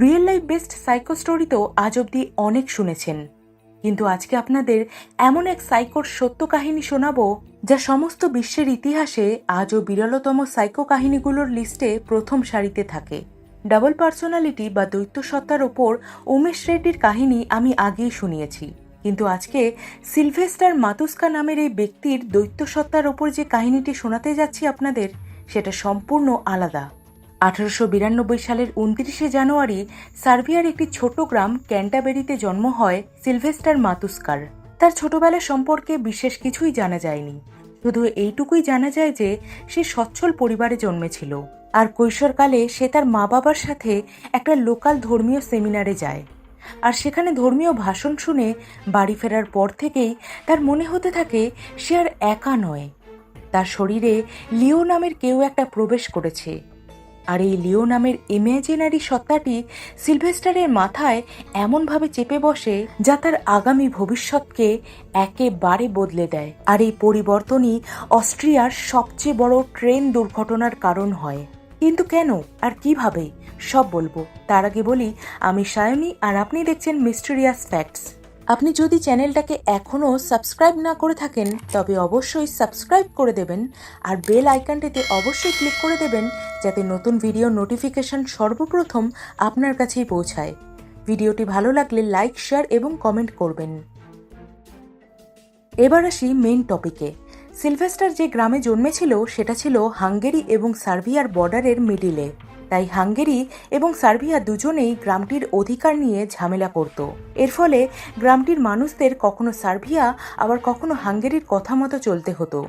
Real life best psycho story তো আজ অব্দি অনেক শুনেছেন। কিন্তু আজকে আপনাদের এমন এক সাইকোর সত্য কাহিনী শোনাবো, যা সমস্ত বিশ্বের ইতিহাসে আজও বিরলতম সাইকো কাহিনীগুলোর লিস্টে প্রথম সারিতে থাকে। ডাবল পার্সোনালিটি বা দৈত্য সত্তার ওপর উমেশ রেড্ডির কাহিনী আমি আগেই শুনিয়েছি। কিন্তু আজকে সিলভেস্টার মাতুস্কা নামের এই ব্যক্তির দৈত্য সত্তার ওপর যে কাহিনীটি শোনাতে যাচ্ছি আপনাদের, সেটা সম্পূর্ণ আলাদা। আঠারোশো বিরানব্বই সালের উনত্রিশে জানুয়ারি সার্বিয়ার একটি ছোট গ্রাম ক্যান্টাবেরিতে জন্ম হয় সিলভেস্টার মাতুস্কার। তার ছোটবেলা সম্পর্কে বিশেষ কিছুই জানা যায়নি। শুধু এইটুকুই জানা যায় যে, সে সচ্ছল পরিবারে জন্মেছিল। আর কৈশোরকালে সে তার মা বাবার সাথে একটা লোকাল ধর্মীয় সেমিনারে যায়। আর সেখানে ধর্মীয় ভাষণ শুনে বাড়ি ফেরার পর থেকেই তার মনে হতে থাকে, সে আর একা নয়। তার শরীরে লিও নামের কেউ একটা প্রবেশ করেছে। আর এই লিও নামের ইমাজিনারি সত্তাটি সিলভেস্টারের মাথায় এমনভাবে চেপে বসে যা তার আগামী ভবিষ্যৎকে একেবারে বদলে দেয়। আর এই পরিবর্তনই অস্ট্রিয়ার সবচেয়ে বড় ট্রেন দুর্ঘটনার কারণ হয়। কিন্তু কেন? আর কীভাবে? সব বলব। তার আগে বলি, আমি সায়নী আর আপনি দেখছেন মিস্টেরিয়াস ফ্যাক্টস আপনি যদি চ্যানেলটাকে এখনও সাবস্ক্রাইব না করে থাকেন, তবে অবশ্যই সাবস্ক্রাইব করে দেবেন আর বেল আইকনটিতে অবশ্যই ক্লিক করে দেবেন যাতে নতুন ভিডিও নোটিফিকেশন সর্বপ্রথম আপনার কাছেই পৌঁছায়। ভিডিওটি ভালো লাগলে লাইক, শেয়ার এবং কমেন্ট করবেন। এবার আসি মেইন টপিকে। সিলভেস্টার যে গ্রামে জন্মেছিল, সেটা ছিল হাঙ্গেরি এবং সার্বিয়ার বর্ডারের মিডিলে। তাই হাঙ্গেরি এবং সার্বিয়া দুজনেই গ্রামটির অধিকার নিয়ে ঝামেলা করত। এর ফলে গ্রামটির মানুষদের কখনো সার্বিয়া, আবার কখনো হাঙ্গেরির কথা মতো চলতে হতো।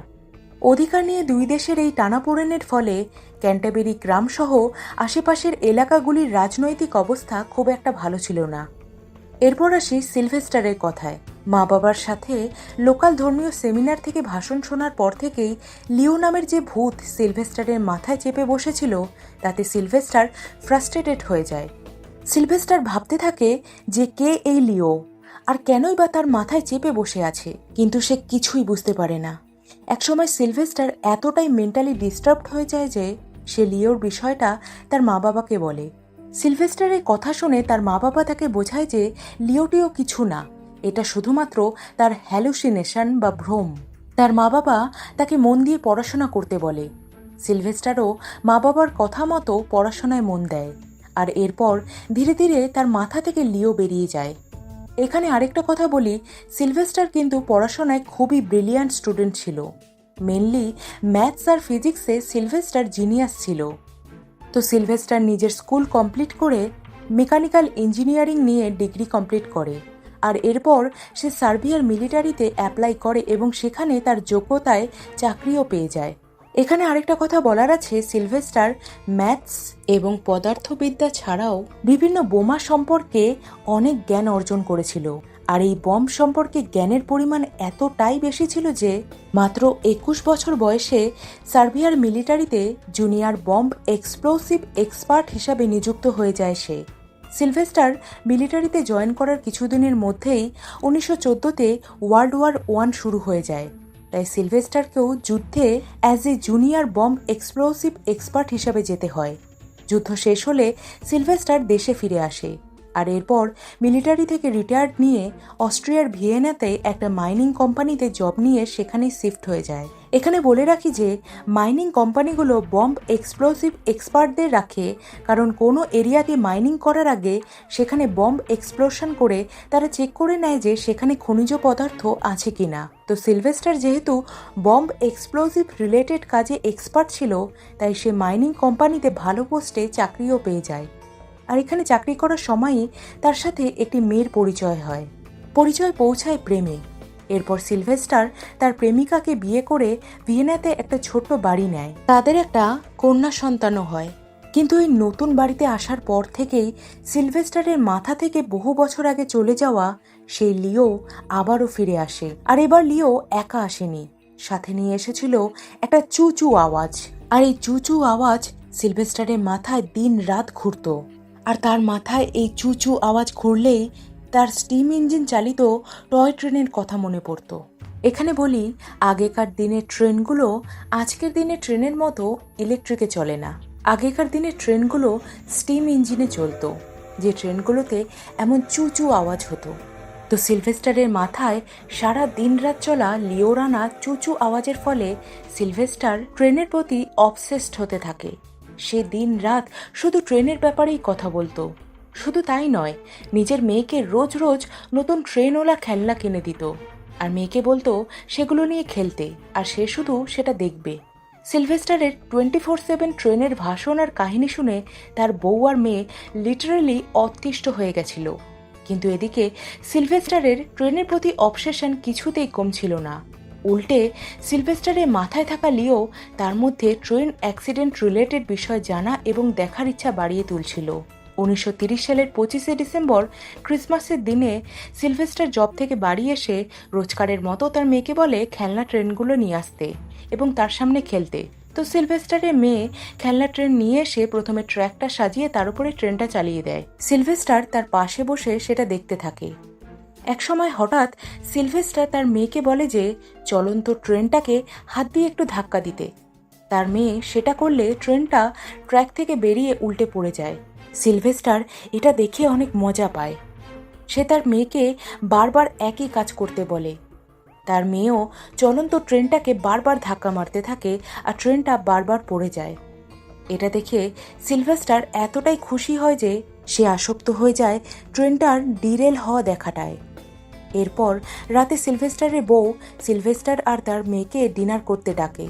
অধিকার নিয়ে দুই দেশের এই টানাপোড়েনের ফলে ক্যান্টাবেরি গ্রামসহ আশেপাশের এলাকাগুলির রাজনৈতিক অবস্থা খুব একটা ভালো ছিল না। এরপর আসি সিলভেস্টারের কথায়। মা বাবার সাথে লোকাল ধর্মীয় সেমিনার থেকে ভাষণ শোনার পর থেকেই লিও নামের যে ভূত সিলভেস্টারের মাথায় চেপে বসেছিল, তাতে সিলভেস্টার ফ্রাস্ট্রেটেড হয়ে যায়। সিলভেস্টার ভাবতে থাকে যে কে এই লিও? আর কেনই বা তার মাথায় চেপে বসে আছে? কিন্তু সে কিছুই বুঝতে পারে না। একসময় সিলভেস্টার এতটাই মেন্টালি ডিস্টার্বড হয়ে যায় যে সে লিওর বিষয়টা তার মা বাবাকে বলে। সিলভেস্টারের কথা শুনে তার মা বাবা তাকে বোঝায় যে লিওটিও কিছু না। এটা শুধুমাত্র তার হ্যালুসিনেশন বা ভ্রম। তার মা বাবা তাকে মন দিয়ে পড়াশোনা করতে বলে। সিলভেস্টারও মা বাবার কথা মতো পড়াশোনায় মন দেয়। আর এরপর ধীরে ধীরে তার মাথা থেকে লিও বেরিয়ে যায়। এখানে আরেকটা কথা বলি, সিলভেস্টার কিন্তু পড়াশোনায় খুবই ব্রিলিয়ান্ট স্টুডেন্ট ছিল। মেনলি ম্যাথস আর ফিজিক্সে সিলভেস্টার জিনিয়াস ছিল। তো সিলভেস্টার নিজের স্কুল কমপ্লিট করে মেকানিক্যাল ইঞ্জিনিয়ারিং নিয়ে ডিগ্রি কমপ্লিট করে। আর এরপর সে সার্বিয়ার মিলিটারিতে অ্যাপ্লাই করে এবং সেখানে তার যোগ্যতায় চাকরিও পেয়ে যায়। এখানে আরেকটা কথা বলার আছে, সিলভেস্টার ম্যাথস এবং পদার্থবিদ্যা ছাড়াও বিভিন্ন বোমা সম্পর্কে অনেক জ্ঞান অর্জন করেছিল। আর এই বম সম্পর্কে জ্ঞানের পরিমাণ এতটাই বেশি ছিল যে মাত্র একুশ বছর বয়সে সার্বিয়ার মিলিটারিতে জুনিয়র বম্ব এক্সপ্লোসিভ এক্সপার্ট হিসাবে নিযুক্ত হয়ে যায় সে। সিলভেস্টার মিলিটারিতে জয়েন করার কিছুদিনের মধ্যেই উনিশশো চোদ্দোতে ওয়ার্ল্ড ওয়ার ওয়ান শুরু হয়ে যায়। তাই সিলভেস্টারকেও যুদ্ধে as a junior bomb explosive expert হিসাবে যেতে হয়। যুদ্ধ শেষ হলে সিলভেস্টার দেশে ফিরে আসে। আর এরপর মিলিটারি থেকে রিটায়ার্ড নিয়ে অস্ট্রিয়ার ভিয়েনাতে একটা মাইনিং কোম্পানিতে জব নিয়ে সেখানেই শিফট হয়ে যায়। এখানে বলে রাখি যে মাইনিং কোম্পানিগুলো বম্ব এক্সপ্লোসিভ এক্সপার্টদের রাখে, কারণ কোনো এরিয়াতে মাইনিং করার আগে সেখানে বম্ব এক্সপ্লোশন করে তারা চেক করে নেয় যে সেখানে খনিজ পদার্থ আছে কি না তো সিলভেস্টার যেহেতু বম্ব এক্সপ্লোসিভ রিলেটেড কাজে এক্সপার্ট ছিল, তাই সে মাইনিং কোম্পানিতে ভালো পোস্টে চাকরিও পেয়ে যায়। আর এখানে চাকরি করার সময়ই তার সাথে একটি মেয়ের পরিচয় হয়। পরিচয় পৌঁছায় প্রেমে। এরপর সিলভেস্টার তার প্রেমিকাকে বিয়ে করে ভিয়েনাতে একটা ছোট্ট বাড়ি নেয়। তাদের একটা কন্যা সন্তানও হয়। কিন্তু এই নতুন বাড়িতে আসার পর থেকেই সিলভেস্টারের মাথা থেকে বহু বছর আগে চলে যাওয়া সেই লিও আবারও ফিরে আসে। আর এবার লিও একা আসেনি। সাথে নিয়ে এসেছিল একটা চুচু আওয়াজ। আর এই চুচু আওয়াজ সিলভেস্টারের মাথায় দিন রাত ঘুরতো। আর তার মাথায় এই চুচু আওয়াজ ঘুরলেই তার স্টিম ইঞ্জিন চালিত টয় ট্রেনের কথা মনে পড়তো। এখানে বলি, আগেকার দিনের ট্রেনগুলো আজকের দিনে ট্রেনের মতো ইলেকট্রিকে চলে না। আগেকার দিনের ট্রেনগুলো স্টিম ইঞ্জিনে চলতো, যে ট্রেনগুলোতে এমন চু চু আওয়াজ হতো। তো সিলভেস্টারের মাথায় সারা দিন রাত চলা লিওরানা চুচু আওয়াজের ফলে সিলভেস্টার ট্রেনের প্রতি অবসেসড হতে থাকে। সে দিন রাত শুধু ট্রেনের ব্যাপারেই কথা বলতো। শুধু তাই নয়, নিজের মেয়েকে রোজ রোজ নতুন ট্রেনওয়ালা খেলনা কিনে দিত। আর মেয়েকে বলতো, সেগুলো নিয়ে খেলতে, আর সে শুধু সেটা দেখবে। সিলভেস্টারের টোয়েন্টি ফোর সেভেন ট্রেনের ভাষণ আর কাহিনী শুনে তার বউ আর মেয়ে লিটারেলি অতিষ্ঠ হয়ে গেছিল। কিন্তু এদিকে সিলভেস্টারের ট্রেনের প্রতি অবসেশন কিছুতেই কমছিল না। উল্টে সিলভেস্টারের মাথায় থাকা লিও তার মধ্যে ট্রেন অ্যাক্সিডেন্ট রিলেটেড বিষয় জানা এবং দেখার ইচ্ছা বাড়িয়ে তুলছিল। উনিশশো তিরিশ সালের পঁচিশে ডিসেম্বর ক্রিসমাসের দিনে সিলভেস্টার জব থেকে বাড়ি এসে রোজকারের মতো তার মেয়েকে বলে খেলনা ট্রেনগুলো নিয়ে আসতে এবং তার সামনে খেলতে। তো সিলভেস্টারের মেয়ে খেলনা ট্রেন নিয়ে এসে প্রথমে ট্র্যাকটা সাজিয়ে তার উপরে ট্রেনটা চালিয়ে দেয়। সিলভেস্টার তার পাশে বসে সেটা দেখতে থাকে। একসময় হঠাৎ সিলভেস্টার তার মেয়েকে বলে যে, চলন্ত ট্রেনটাকে হাত দিয়ে একটু ধাক্কা দিতে। তার মেয়ে সেটা করলে ট্রেনটা ট্র্যাক থেকে বেরিয়ে উল্টে পড়ে যায়। সিলভেস্টার এটা দেখে অনেক মজা পায়। সে তার মেয়েকে বারবার একই কাজ করতে বলে। তার মেয়েও চলন্ত ট্রেনটাকে বারবার ধাক্কা মারতে থাকে আর ট্রেনটা বারবার পড়ে যায়। এটা দেখে সিলভেস্টার এতটাই খুশি হয় যে সে আসক্ত হয়ে যায় ট্রেনটার ডিরেল হওয়া দেখাটায়। এরপর রাতে সিলভেস্টারের বউ সিলভেস্টার আর তার মেয়েকে ডিনার করতে ডাকে।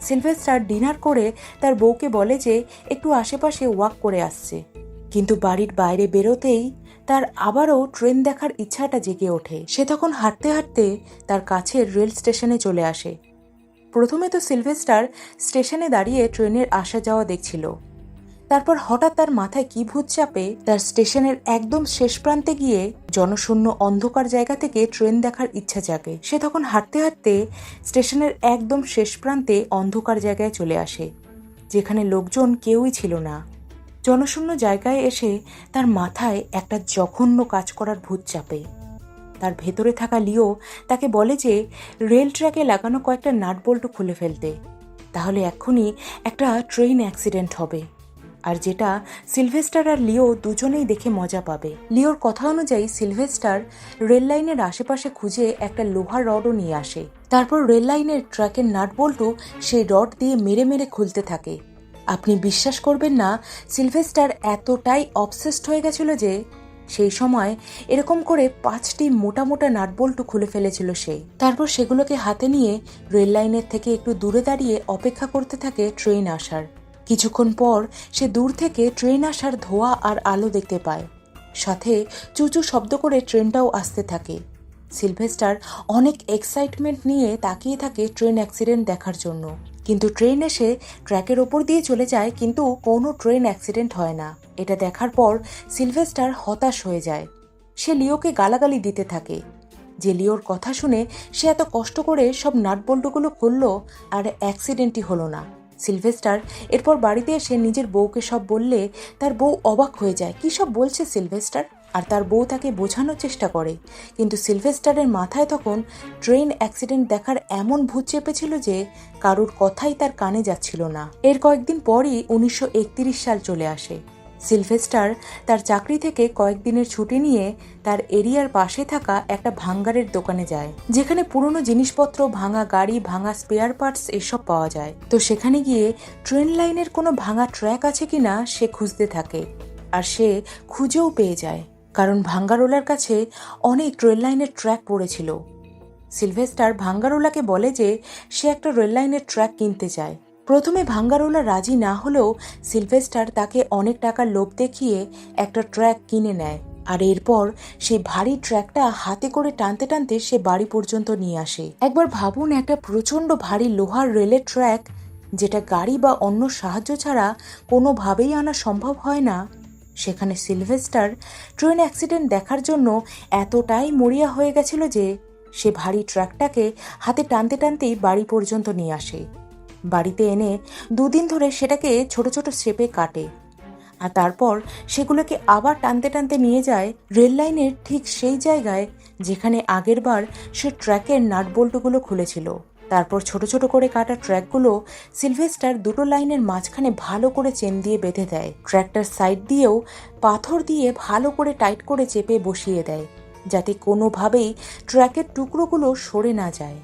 সিলভেস্টার ডিনার করে তার বউকে বলে যে একটু আশেপাশে ওয়াক করে আসছে। কিন্তু বাড়ির বাইরে বেরোতেই তার আবারও ট্রেন দেখার ইচ্ছাটা জেগে ওঠে। সে তখন হাঁটতে হাঁটতে তার কাছের রেল স্টেশনে চলে আসে। প্রথমে তো সিলভেস্টার স্টেশনে দাঁড়িয়ে ট্রেনের আসা যাওয়া দেখছিল। তারপর হঠাৎ তার মাথায় কি ভূত চাপে তার স্টেশনের একদম শেষ প্রান্তে গিয়ে জনশূন্য অন্ধকার জায়গা থেকে ট্রেন দেখার ইচ্ছা জাগে। সে তখন হাঁটতে হাঁটতে স্টেশনের একদম শেষ প্রান্তে অন্ধকার জায়গায় চলে আসে, যেখানে লোকজন কেউই ছিল না। জনশূন্য জায়গায় এসে তার মাথায় একটা জঘন্য কাজ করার ভূত চাপে। তার ভেতরে থাকা লিও তাকে বলে যে, রেল ট্র্যাকে লাগানো কয়েকটা নাটবল্টু খুলে ফেলতে। তাহলে এক্ষুনি একটা ট্রেন অ্যাক্সিডেন্ট হবে। আর যেটা সিলভেস্টার আর লিও দুজনেই দেখে মজা পাবে। লিওর কথা অনুযায়ী সিলভেস্টার রেল লাইনের আশেপাশে খুঁজে একটা লোহার রডও নিয়ে আসে। তারপর রেল লাইনের ট্র্যাকের নাটবল্টু সেই রড দিয়ে মেরে মেরে খুলতে থাকে। আপনি বিশ্বাস করবেন না, সিলভেস্টার এতটাই অবসেসড হয়ে গেছিল যে সেই সময় এরকম করে পাঁচটি মোটা মোটা নাটবল্টু খুলে ফেলেছিল সে। তারপর সেগুলোকে হাতে নিয়ে রেল লাইনের থেকে একটু দূরে দাঁড়িয়ে অপেক্ষা করতে থাকে ট্রেন আসার। কিছুক্ষণ পর সে দূর থেকে ট্রেন আসার ধোয়া আর আলো দেখতে পায়। সাথে চুচু শব্দ করে ট্রেনটাও আসতে থাকে। সিলভেস্টার অনেক এক্সাইটমেন্ট নিয়ে তাকিয়ে থাকে ট্রেন অ্যাক্সিডেন্ট দেখার জন্য। কিন্তু ট্রেন এসে ট্র্যাকের ওপর দিয়ে চলে যায়, কিন্তু কোনো ট্রেন অ্যাক্সিডেন্ট হয় না। এটা দেখার পর সিলভেস্টার হতাশ হয়ে যায়। সে লিওকে গালাগালি দিতে থাকে। যে লিওর কথা শুনে সে এত কষ্ট করে সব নাটবল্টুগুলো খুলল আর অ্যাক্সিডেন্টই হলো না। সিলভেস্টার। এরপর বাড়িতে এসে নিজের বউকে সব বললে তার বউ অবাক হয়ে যায়। কী সব বলছে সিলভেস্টার? আর তার বউ তাকে বোঝানোর চেষ্টা করে। কিন্তু সিলভেস্টারের মাথায় তখন ট্রেন অ্যাক্সিডেন্ট দেখার এমন ভূত চেপেছিল যে কারুর কথাই তার কানে যাচ্ছিল না। এর কয়েকদিন পরই উনিশশো একত্রিশ সাল চলে আসে। সিলভেস্টার তার চাকরি থেকে কয়েকদিনের ছুটি নিয়ে তার এরিয়ার পাশে থাকা একটা ভাঙ্গারের দোকানে যায়, যেখানে পুরনো জিনিসপত্র, ভাঙা গাড়ি, ভাঙা স্পেয়ার পার্টস এসব পাওয়া যায়। তো সেখানে গিয়ে ট্রেন লাইনের কোনো ভাঙা ট্র্যাক আছে কিনা সে খুঁজতে থাকে আর সে খুঁজেও পেয়ে যায়, কারণ ভাঙ্গারোলার কাছে অনেক রেল লাইনের ট্র্যাক পড়েছিল। সিলভেস্টার ভাঙ্গারোলাকে বলে যে সে একটা রেল লাইনের ট্র্যাক কিনতে চায় প্রথমে ভাঙ্গারোলা রাজি না হলেও সিলভেস্টার তাকে অনেক টাকার লোভ দেখিয়ে একটা ট্র্যাক কিনে নেয়। আর এরপর সেই ভারী ট্র্যাকটা হাতে করে টানতে টানতে সে বাড়ি পর্যন্ত নিয়ে আসে। একবার ভাবুন, একটা প্রচণ্ড ভারী লোহার রেলের ট্র্যাক, যেটা গাড়ি বা অন্য সাহায্য ছাড়া কোনোভাবেই আনা সম্ভব হয় না। সেখানে সিলভেস্টার ট্রেন অ্যাক্সিডেন্ট দেখার জন্য এতটাই মরিয়া হয়ে গেছিল যে সে ভারী ট্র্যাকটাকে হাতে টানতে টানতেই বাড়ি পর্যন্ত নিয়ে আসে। বাড়িতে এনে দুদিন ধরে সেটাকে ছোট ছোট শেপে কাটে। আর তারপর সেগুলোকে আবার টানতে টানতে নিয়ে যায় রেল লাইনের ঠিক সেই জায়গায় যেখানে আগেরবার সে ট্র্যাকের নাটবল্টুগুলো খুলেছিল। তারপর ছোট ছোট করে কাটা ট্র্যাকগুলো সিলভেস্টার দুটো লাইনের মাঝখানে ভালো করে চেন দিয়ে বেঁধে দেয়। ট্র্যাকটার সাইড দিয়েও পাথর দিয়ে ভালো করে টাইট করে চেপে বসিয়ে দেয়, যাতে কোনোভাবেই ট্র্যাকের টুকরোগুলো সরে না যায়।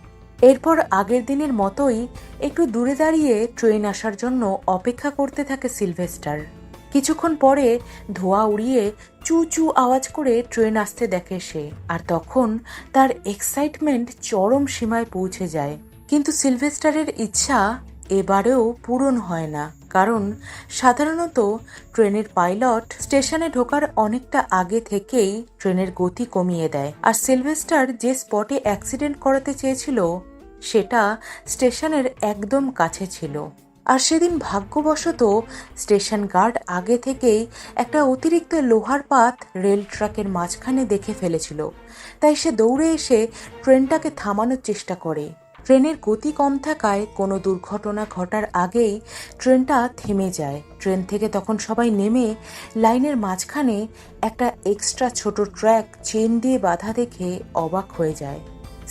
এরপর আগের দিনের মতোই একটু দূরে দাঁড়িয়ে ট্রেন আসার জন্য অপেক্ষা করতে থাকে সিলভেস্টার। কিছুক্ষণ পরে ধোয়া উড়িয়ে চু চু আওয়াজ করে ট্রেন আসতে দেখে সে, আর তখন তার এক্সাইটমেন্ট চরম সীমায় পৌঁছে যায়। কিন্তু সিলভেস্টারের ইচ্ছা এবারেও পূরণ হয় না, কারণ সাধারণত ট্রেনের পাইলট স্টেশনে ঢোকার অনেকটা আগে থেকেই ট্রেনের গতি কমিয়ে দেয়। আর সিলভেস্টার যে স্পটে অ্যাক্সিডেন্ট করাতে চেয়েছিল সেটা স্টেশনের একদম কাছে ছিল। আর সেদিন ভাগ্যবশত স্টেশন গার্ড আগে থেকেই একটা অতিরিক্ত লোহার পাত রেল ট্র্যাকের মাঝখানে দেখে ফেলেছিল। তাই সে দৌড়ে এসে ট্রেনটাকে থামানোর চেষ্টা করে। ট্রেনের গতি কম থাকায় কোনো দুর্ঘটনা ঘটার আগেই ট্রেনটা থেমে যায়। ট্রেন থেকে তখন সবাই নেমে লাইনের মাঝখানে একটা এক্সট্রা ছোট ট্র্যাক চেন দিয়ে বাধা দেখে অবাক হয়ে যায়।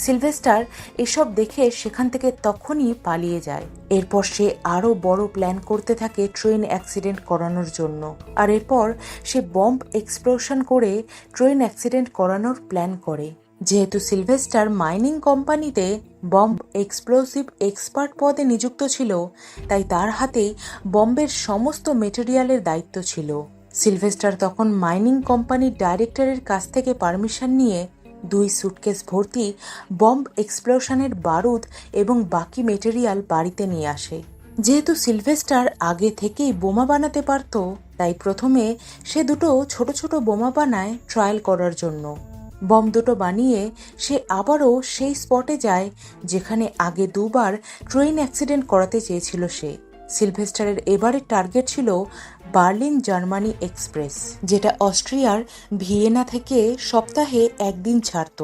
সিলভেস্টার এসব দেখে সেখান থেকে তখনই পালিয়ে যায়। এরপর সে আরও বড় প্ল্যান করতে থাকে ট্রেন অ্যাক্সিডেন্ট করানোর জন্য। আর এরপর সে বম্ব এক্সপ্লোশন করে ট্রেন অ্যাক্সিডেন্ট করানোর প্ল্যান করে। যেহেতু সিলভেস্টার মাইনিং কোম্পানিতে বম্ব এক্সপ্লোসিভ এক্সপার্ট পদে নিযুক্ত ছিল, তাই তার হাতেই বম্বের সমস্ত মেটেরিয়ালের দায়িত্ব ছিল। সিলভেস্টার তখন মাইনিং কোম্পানির ডাইরেক্টরের কাছ থেকে পারমিশন নিয়ে দুই সুটকেস ভর্তি বম্ব এক্সপ্লোশনের বারুদ এবং বাকি মেটেরিয়াল বাড়িতে নিয়ে আসে। যেহেতু সিলভেস্টার আগে থেকেই বোমা বানাতে পারত, তাই প্রথমে সে দুটো ছোট ছোট বোমা বানায় ট্রায়াল করার জন্য। বম দুটো বানিয়ে সে আবারও সেই স্পটে যায়, যেখানে আগে দুবার ট্রেন অ্যাক্সিডেন্ট করাতে চেয়েছিল সে। সিলভেস্টারের এবারের টার্গেট ছিল বার্লিন জার্মানি এক্সপ্রেস, যেটা অস্ট্রিয়ার ভিয়েনা থেকে সপ্তাহে একদিন ছাড়ত।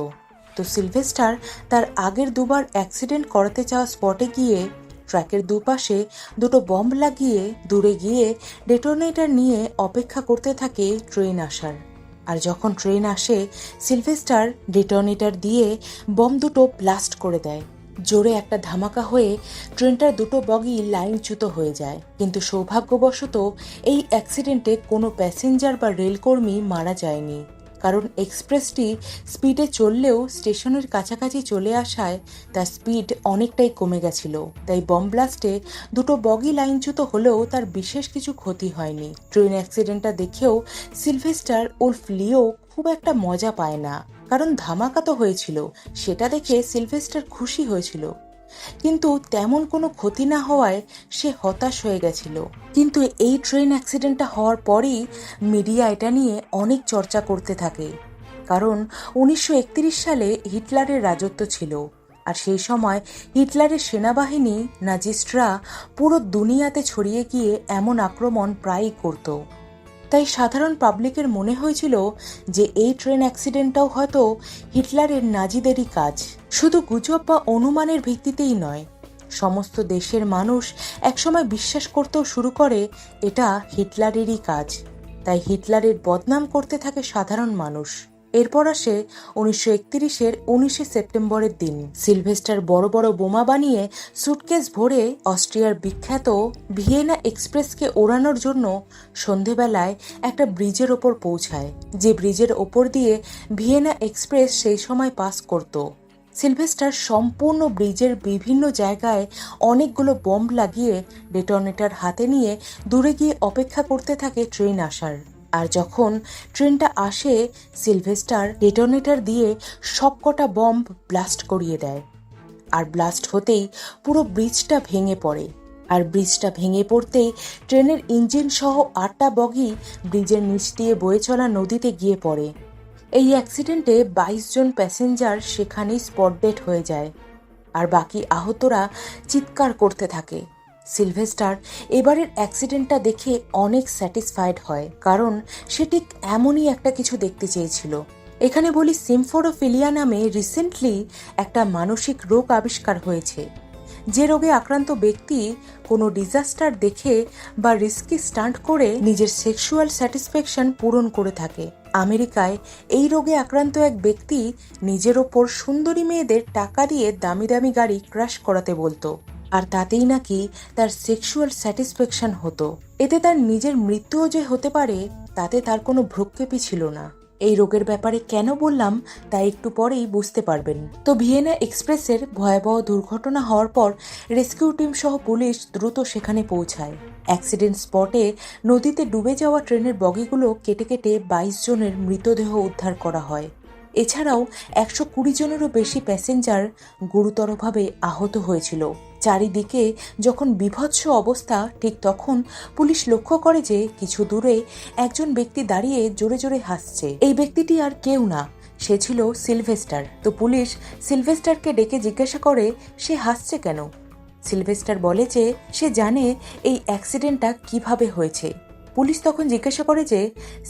তো সিলভেস্টার তার আগের দুবার অ্যাক্সিডেন্ট করাতে চাওয়া স্পটে গিয়ে ট্র্যাকের দুপাশে দুটো বম্ব লাগিয়ে দূরে গিয়ে ডেটোনেটর নিয়ে অপেক্ষা করতে থাকে ট্রেন আসার। আর যখন ট্রেন আসে, সিলভেস্টার ডেটোনেটর দিয়ে বম দুটো ব্লাস্ট করে দেয়। জোরে একটা ধামাকা হয়ে ট্রেনটার দুটো বগি লাইনচ্যুত হয়ে যায়। কিন্তু সৌভাগ্যবশত এই অ্যাক্সিডেন্টে কোনো প্যাসেঞ্জার বা রেলকর্মী মারা যায়নি। কারণ এক্সপ্রেসটি স্পিডে চললেও স্টেশনের কাছাকাছি চলে আসায় তার স্পিড অনেকটাই কমে গেছিল। তাই বম ব্লাস্টে দুটো বগি লাইনচ্যুত হলেও তার বিশেষ কিছু ক্ষতি হয়নি। ট্রেন অ্যাক্সিডেন্টটা দেখেও সিলভেস্টার উল্ফ লিও খুব একটা মজা পায় না। কারণ ধামাকা তো হয়েছিল, সেটা দেখে সিলভেস্টার খুশি হয়েছিল। কিন্তু তেমন কোনো ক্ষতি না হওয়ায় সে হতাশ হয়ে গেছিল। কিন্তু এই ট্রেন অ্যাক্সিডেন্টটা হওয়ার পরেই মিডিয়া এটা নিয়ে অনেক চর্চা করতে থাকে। কারণ উনিশশো একত্রিশ সালে হিটলারের রাজত্ব ছিল, আর সেই সময় হিটলারের সেনাবাহিনী নাজিস্টরা পুরো দুনিয়াতে ছড়িয়ে গিয়ে এমন আক্রমণ প্রায়ই করত। তাই সাধারণ পাবলিকের মনে হয়েছিল যে এই ট্রেন অ্যাক্সিডেন্টটাও হয়তো হিটলারের নাজিদেরই কাজ। শুধু গুজব বা অনুমানের ভিত্তিতেই নয়, সমস্ত দেশের মানুষ একসময় বিশ্বাস করতেও শুরু করে, এটা হিটলারেরই কাজ। তাই হিটলারের বদনাম করতে থাকে সাধারণ মানুষ। এরপর আসে উনিশশো একত্রিশের উনিশে সেপ্টেম্বরের দিন। সিলভেস্টার বড় বড় বোমা বানিয়ে সুটকেস ভরে অস্ট্রিয়ার বিখ্যাত ভিয়েনা এক্সপ্রেসকে ওড়ানোর জন্য সন্ধেবেলায় একটা ব্রিজের ওপর পৌঁছায়, যে ব্রিজের ওপর দিয়ে ভিয়েনা এক্সপ্রেস সেই সময় পাস করত। সিলভেস্টার সম্পূর্ণ ব্রিজের বিভিন্ন জায়গায় অনেকগুলো বম্ব লাগিয়ে ডেটোনেটর হাতে নিয়ে দূরে গিয়ে অপেক্ষা করতে থাকে ট্রেন আসার। আর যখন ট্রেনটা আসে, সিলভেস্টার ডেটোনেটর দিয়ে সবকটা বম্ব ব্লাস্ট করিয়ে দেয়। আর ব্লাস্ট হতেই পুরো ব্রিজটা ভেঙে পড়ে। আর ব্রিজটা ভেঙে পড়তেই ট্রেনের ইঞ্জিন সহ আটটা বগি ব্রিজের নিচ দিয়ে বয়ে চলা নদীতে গিয়ে পড়ে। এই অ্যাক্সিডেন্টে বাইশ জন প্যাসেঞ্জার সেখানেই স্পট ডেট হয়ে যায়। আর বাকি আহতরা চিৎকার করতে থাকে। সিলভেস্টার এবারের অ্যাক্সিডেন্টটা দেখে অনেক স্যাটিসফাইড হয়, কারণ সে ঠিক এমনই একটা কিছু দেখতে চেয়েছিল। এখানে বলি সিমফোরোফিলিয়া নামে রিসেন্টলি একটা মানসিক রোগ আবিষ্কার হয়েছে। যে রোগে আক্রান্ত ব্যক্তি কোনো ডিজাস্টার দেখে বা রিস্কি স্টান্ট করে নিজের সেক্সুয়াল স্যাটিসফ্যাকশন পূরণ করে থাকে। আমেরিকায় এই রোগে আক্রান্ত এক ব্যক্তি নিজের ওপর সুন্দরী মেয়েদের টাকা দিয়ে দামি দামি গাড়ি ক্রাশ করাতে বলতো। আর তাতেই নাকি তার সেক্সুয়াল স্যাটিসফ্যাকশন হতো। এতে তার নিজের মৃত্যুও যে হতে পারে, তাতে তার কোনো ভ্রুক্ষেপই ছিল না। এই রোগের ব্যাপারে কেন বললাম, তা একটু পরেই বুঝতে পারবেন। তো ভিয়েনা এক্সপ্রেসের ভয়াবহ দুর্ঘটনা হওয়ার পর রেস্কিউ টিম সহ পুলিশ দ্রুত সেখানে পৌঁছায়। অ্যাক্সিডেন্ট স্পটে নদীতে ডুবে যাওয়া ট্রেনের বগিগুলো কেটে কেটে বাইশ জনের মৃতদেহ উদ্ধার করা হয়। এছাড়াও একশো কুড়ি জনেরও বেশি প্যাসেঞ্জার গুরুতরভাবে আহত হয়েছিল। চারিদিকে যখন বিভৎস অবস্থা, ঠিক তখন পুলিশ লক্ষ্য করে যে কিছু দূরে একজন ব্যক্তি দাঁড়িয়ে জোরে জোরে হাসছে। এই ব্যক্তিটি আর কেউ না, সে ছিল সিলভেস্টার। তো পুলিশ সিলভেস্টারকে ডেকে জিজ্ঞাসা করে, সে হাসছে কেন? সিলভেস্টার বলে যে, সে জানে এই অ্যাক্সিডেন্টটা কীভাবে হয়েছে। পুলিশ তখন জিজ্ঞাসা করে যে,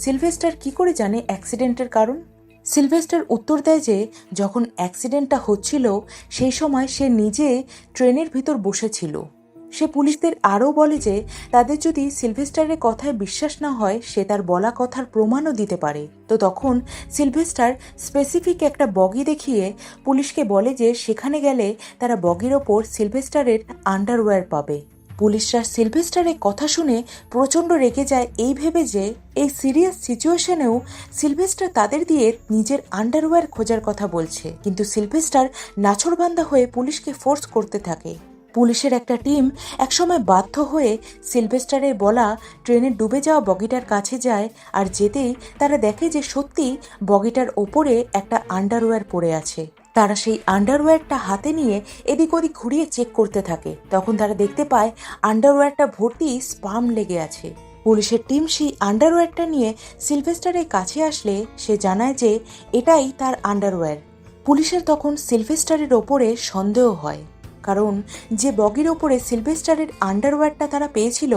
সিলভেস্টার কি করে জানে অ্যাক্সিডেন্টের কারণ? সিলভেস্টার উত্তর দেয় যে, যখন অ্যাক্সিডেন্টটা হচ্ছিল, সেই সময় সে নিজে ট্রেনের ভিতর বসেছিল। সে পুলিশদের আরও বলে যে, তাদের যদি সিলভেস্টারের কথায় বিশ্বাস না হয়, সে তার বলা কথার প্রমাণও দিতে পারে। তো তখন সিলভেস্টার স্পেসিফিক একটা বগি দেখিয়ে পুলিশকে বলে যে, সেখানে গেলে তারা বগির ওপর সিলভেস্টারের আন্ডারওয়্যার পাবে। পুলিশরা সিলভেস্টারের কথা শুনে প্রচণ্ড রেগে যায় এই ভেবে যে এই সিরিয়াস সিচুয়েশনেও সিলভেস্টার তাদের দিয়ে নিজের আন্ডারওয়্যার খোঁজার কথা বলছে। কিন্তু সিলভেস্টার নাছরবান্দা হয়ে পুলিশকে ফোর্স করতে থাকে। পুলিশের একটা টিম একসময় বাধ্য হয়ে সিলভেস্টারের বলা ট্রেনে ডুবে যাওয়া বগিটার কাছে যায় আর যেতেই তারা দেখে যে সত্যি বগিটার ওপরে একটা আন্ডারওয়্যার পড়ে আছে। তারা সেই আন্ডারওয়্যারটা হাতে নিয়ে এদিক ওদিক ঘুরিয়ে চেক করতে থাকে। তখন তারা দেখতে পায় আন্ডারওয়্যারটা ভর্তি স্পাম লেগে আছে। পুলিশের টিম সেই আন্ডারওয়্যারটা নিয়ে সিলভেস্টারের কাছে আসলে সে জানায় যে এটাই তার আন্ডারওয়্যার পুলিশের তখন সিলভেস্টারের ওপরে সন্দেহ হয়। কারণ যে বগির ওপরে সিলভেস্টারের আন্ডারওয়্যারটা তারা পেয়েছিল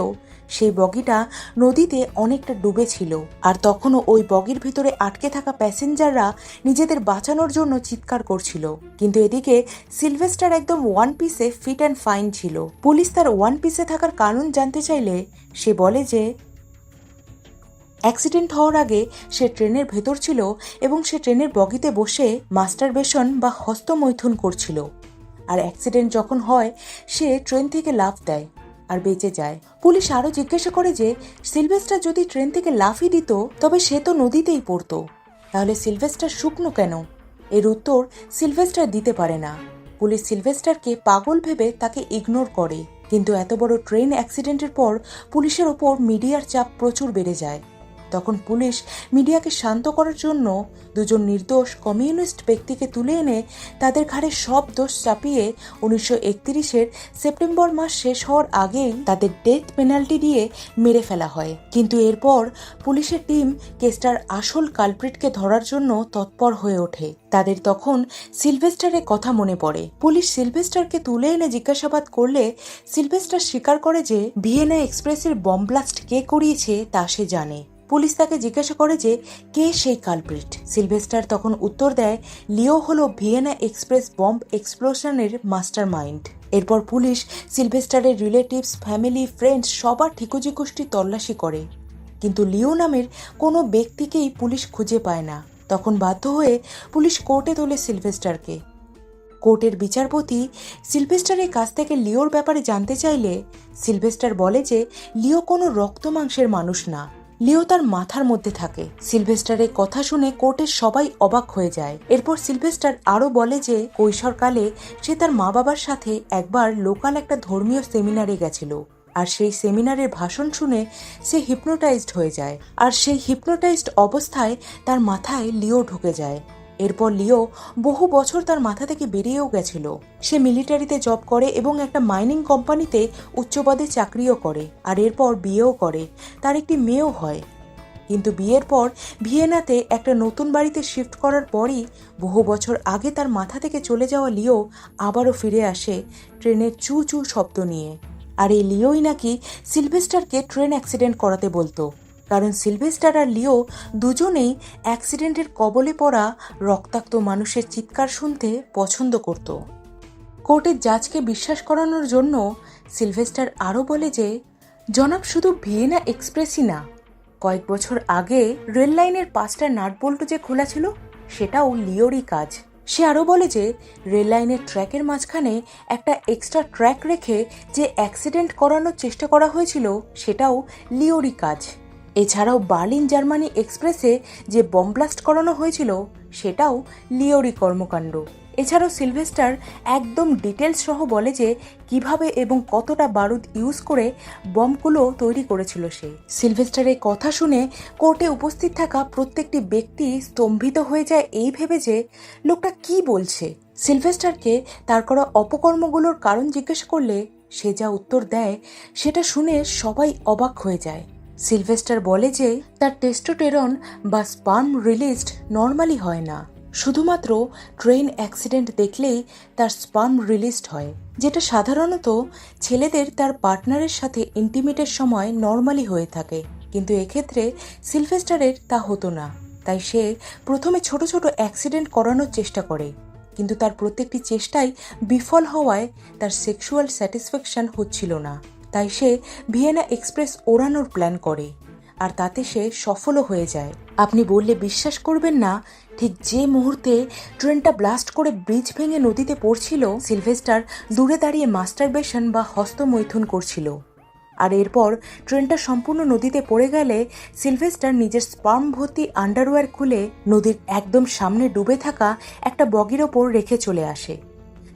সেই বগিটা নদীতে অনেকটা ডুবে ছিল। আর তখনও ওই বগির ভিতরে আটকে থাকা প্যাসেঞ্জাররা নিজেদের বাঁচানোর জন্য চিৎকার করছিল। কিন্তু এদিকে সিলভেস্টার একদম ওয়ান পিসে ফিট অ্যান্ড ফাইন ছিল। পুলিশ তার ওয়ান পিসে থাকার কারণ জানতে চাইলে সে বলে যে, অ্যাক্সিডেন্ট হওয়ার আগে সে ট্রেনের ভেতর ছিল এবং সে ট্রেনের বগিতে বসে মাস্টারবেশন বা হস্তমৈথুন করছিল। আর অ্যাক্সিডেন্ট যখন হয়, সে ট্রেন থেকে লাফ দেয়। আর বেঁচে যায়। পুলিশ আরও জিজ্ঞাসা করে যে, সিলভেস্টার যদি ট্রেন থেকে লাফিয়ে দিত, তবে সে তো নদীতেই পড়তো। তাহলে সিলভেস্টার শুকনো কেন? এর উত্তর সিলভেস্টার দিতে পারে না। পুলিশ সিলভেস্টারকে পাগল ভেবে তাকে ইগনোর করে। কিন্তু এত বড় ট্রেন অ্যাক্সিডেন্টের পর পুলিশের ওপর মিডিয়ার চাপ প্রচুর বেড়ে যায়। তখন পুলিশ মিডিয়াকে শান্ত করার জন্য দুজন নির্দোষ কমিউনিস্ট ব্যক্তিকে তুলে এনে তাদের ঘাড়ে সব দোষ চাপিয়ে উনিশশো একত্রিশের সেপ্টেম্বর মাস শেষ হওয়ার আগেই তাদের ডেথ পেনাল্টি দিয়ে মেরে ফেলা হয়। কিন্তু এরপর পুলিশের টিম কেসটার আসল কালপ্রিটকে ধরার জন্য তৎপর হয়ে ওঠে। তাদের তখন সিলভেস্টারের কথা মনে পড়ে। পুলিশ সিলভেস্টারকে তুলে এনে জিজ্ঞাসাবাদ করলে সিলভেস্টার স্বীকার করে যে ভিয়েনা এক্সপ্রেসের বম ব্লাস্ট কে করিয়েছে তা সে জানে। পুলিশ তাকে জিজ্ঞাসা করে যে কে সেই কালপ্রিট সিলভেস্টার তখন উত্তর দেয়, লিও হলো ভিয়েনা এক্সপ্রেস বম্ব এক্সপ্লোশনের মাস্টার মাইন্ড এরপর পুলিশ সিলভেস্টারের রিলেটিভস, ফ্যামিলি, ফ্রেন্ডস সবার ঠিকুজিকুষ্টি তল্লাশি করে। কিন্তু লিও নামের কোনো ব্যক্তিকেই পুলিশ খুঁজে পায় না। তখন বাধ্য হয়ে পুলিশ কোর্টে তোলে সিলভেস্টারকে। কোর্টের বিচারপতি সিলভেস্টারের কাছ থেকে লিওর ব্যাপারে জানতে চাইলে সিলভেস্টার বলে যে লিও কোনো রক্ত মাংসের মানুষ না। লিও তার মাথার মধ্যে থাকে। সিলভেস্টারের কথা শুনে কোর্টের সবাই অবাক হয়ে যায়। এরপর সিলভেস্টার আরও বলে যে, কৈশোরকালে সে তার মা বাবার সাথে একবার লোকাল একটা ধর্মীয় সেমিনারে গেছিল। আর সেই সেমিনারের ভাষণ শুনে সে হিপনোটাইজড হয়ে যায়। আর সেই হিপনোটাইজড অবস্থায় তার মাথায় লিও ঢুকে যায়। এরপর লিও বহু বছর তার মাথা থেকে বেরিয়েও গেছিল। সে মিলিটারিতে জব করে এবং একটা মাইনিং কোম্পানিতে উচ্চপদে চাকরিও করে আর এরপর বিয়েও করে। তার একটি মেয়েও হয়। কিন্তু বিয়ের পর ভিয়েনাতে একটা নতুন বাড়িতে শিফট করার পরই বহু বছর আগে তার মাথা থেকে চলে যাওয়া লিও আবারও ফিরে আসে ট্রেনের চু চু শব্দ নিয়ে। আর এই লিওই নাকি সিলভেস্টারকে ট্রেন অ্যাক্সিডেন্ট করাতে বলতো। কারণ সিলভেস্টার আর লিও দুজনেই অ্যাক্সিডেন্টের কবলে পড়া রক্তাক্ত মানুষের চিৎকার শুনতে পছন্দ করত। কোর্টের জাজকে বিশ্বাস করানোর জন্য সিলভেস্টার আরও বলে যে, জনাব শুধু ভিয়েনা এক্সপ্রেসই না, কয়েক বছর আগে রেল লাইনের পাঁচটা নাটবল্টু যে খোলা ছিল, সেটাও লিওরই কাজ। সে আরও বলে যে, রেল লাইনের ট্র্যাকের মাঝখানে একটা এক্সট্রা ট্র্যাক রেখে যে অ্যাক্সিডেন্ট করানোর চেষ্টা করা হয়েছিল, সেটাও লিওরই কাজ। এছাড়াও বার্লিন জার্মানি এক্সপ্রেসে যে বম ব্লাস্ট করানো হয়েছিল, সেটাও লিওরি কর্মকাণ্ড। এছাড়াও সিলভেস্টার একদম ডিটেলস সহ বলে যে কীভাবে এবং কতটা বারুদ ইউজ করে বমগুলো তৈরি করেছিল সে। সিলভেস্টারের কথা শুনে কোর্টে উপস্থিত থাকা প্রত্যেকটি ব্যক্তি স্তম্ভিত হয়ে যায় এই ভেবে যে, লোকটা কি বলছে? সিলভেস্টারকে তার করা অপকর্মগুলোর কারণ জিজ্ঞেস করলে সে যা উত্তর দেয়, সেটা শুনে সবাই অবাক হয়ে যায়। সিলভেস্টার বলে যে, তার টেস্টোটেরন বা স্পার্ম রিলিজড নর্মালি হয় না। শুধুমাত্র ট্রেন অ্যাক্সিডেন্ট দেখলেই তার স্পার্ম রিলিজড হয়, যেটা সাধারণত ছেলেদের তার পার্টনারের সাথে ইন্টিমেটের সময় নর্মালি হয়ে থাকে। কিন্তু এক্ষেত্রে সিলভেস্টারের তা হতো না। তাই সে প্রথমে ছোট ছোট অ্যাক্সিডেন্ট করানোর চেষ্টা করে। কিন্তু তার প্রত্যেকটি চেষ্টাই বিফল হওয়ায় তার সেক্সুয়াল স্যাটিসফ্যাকশন হচ্ছিল না। তাই সে ভিয়েনা এক্সপ্রেস ওড়ানোর প্ল্যান করে, আর তাতে সে সফলও হয়ে যায়। আপনি বললে বিশ্বাস করবেন না, ঠিক যে মুহূর্তে ট্রেনটা ব্লাস্ট করে ব্রিজ ভেঙে নদীতে পড়ছিল, সিলভেস্টার দূরে দাঁড়িয়ে মাস্টারবেশন বা হস্তমৈথুন করছিল। আর এরপর ট্রেনটা সম্পূর্ণ নদীতে পড়ে গেলে সিলভেস্টার নিজের স্পার্ম ভর্তি আন্ডারওয়্যার খুলে নদীর একদম সামনে ডুবে থাকা একটা বগির ওপর রেখে চলে আসে।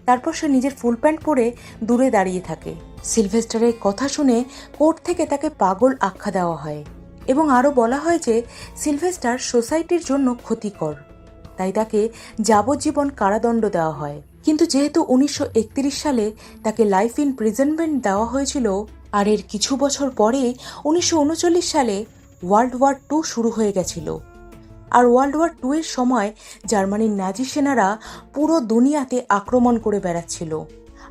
তারপর সে নিজের ফুল প্যান্ট পরে দূরে দাঁড়িয়ে থাকে। সিলভেস্টারের কথা শুনে কোর্ট থেকে তাকে পাগল আখ্যা দেওয়া হয় এবং আরও বলা হয় যে সিলভেস্টার সোসাইটির জন্য ক্ষতিকর। তাই তাকে যাবজ্জীবন কারাদণ্ড দেওয়া হয়। কিন্তু যেহেতু উনিশশো একত্রিশ সালে তাকে লাইফ ইন প্রিজনমেন্ট দেওয়া হয়েছিল, আর এর কিছু বছর পরে উনিশশো উনচল্লিশ সালে ওয়ার্ল্ড ওয়ার টু শুরু হয়ে গেছিল। আর ওয়ার্ল্ড ওয়ার টু এর সময় জার্মানির নাজি সেনারা পুরো দুনিয়াতে আক্রমণ করে বেড়াচ্ছিল।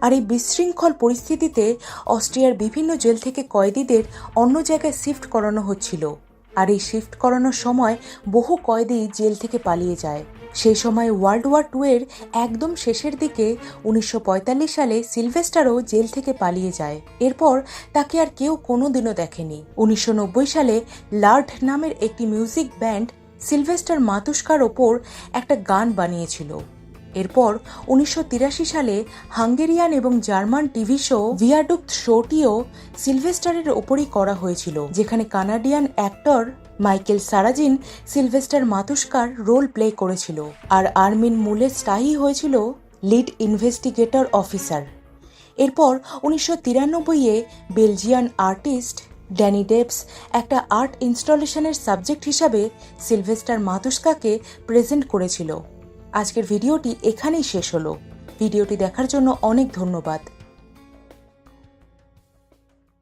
আর এই বিশৃঙ্খল পরিস্থিতিতে অস্ট্রিয়ার বিভিন্ন জেল থেকে কয়েদিদের অন্য জায়গায় শিফট করানো হচ্ছিল। আর এই শিফট করানোর সময় বহু কয়েদি জেল থেকে পালিয়ে যায়। সেই সময় ওয়ার্ল্ড ওয়ার টু এর একদম শেষের দিকে উনিশশো পঁয়তাল্লিশ সালে সিলভেস্টারও জেল থেকে পালিয়ে যায়। এরপর তাকে আর কেউ কোনোদিনও দেখেনি। উনিশশো নব্বই সালে লার্ড নামের একটি মিউজিক ব্যান্ড সিলভেস্টার মাতুস্কার ওপর একটা গান বানিয়েছিল। এরপর উনিশশো তিরাশি সালে হাঙ্গেরিয়ান এবং জার্মান টিভি শো ভিয়াডুক্ট শোটিও সিলভেস্টারের ওপরই করা হয়েছিল, যেখানে Canadian actor Michael Sarrazin Sylvester মাতুস্কার role play করেছিল। আর আর্মিন মুলে স্টাহি হয়েছিল লিড ইনভেস্টিগেটর অফিসার। এরপর উনিশশো তিরানব্বইয়ে বেলজিয়ান আর্টিস্ট ড্যানি ডেপস একটা আর্ট ইনস্টলেশনের সাবজেক্ট হিসাবে সিলভেস্টার মাতুস্কাকে প্রেজেন্ট করেছিল। আজকের ভিডিওটি এখানেই শেষ হলো। ভিডিওটি দেখার জন্য অনেক ধন্যবাদ।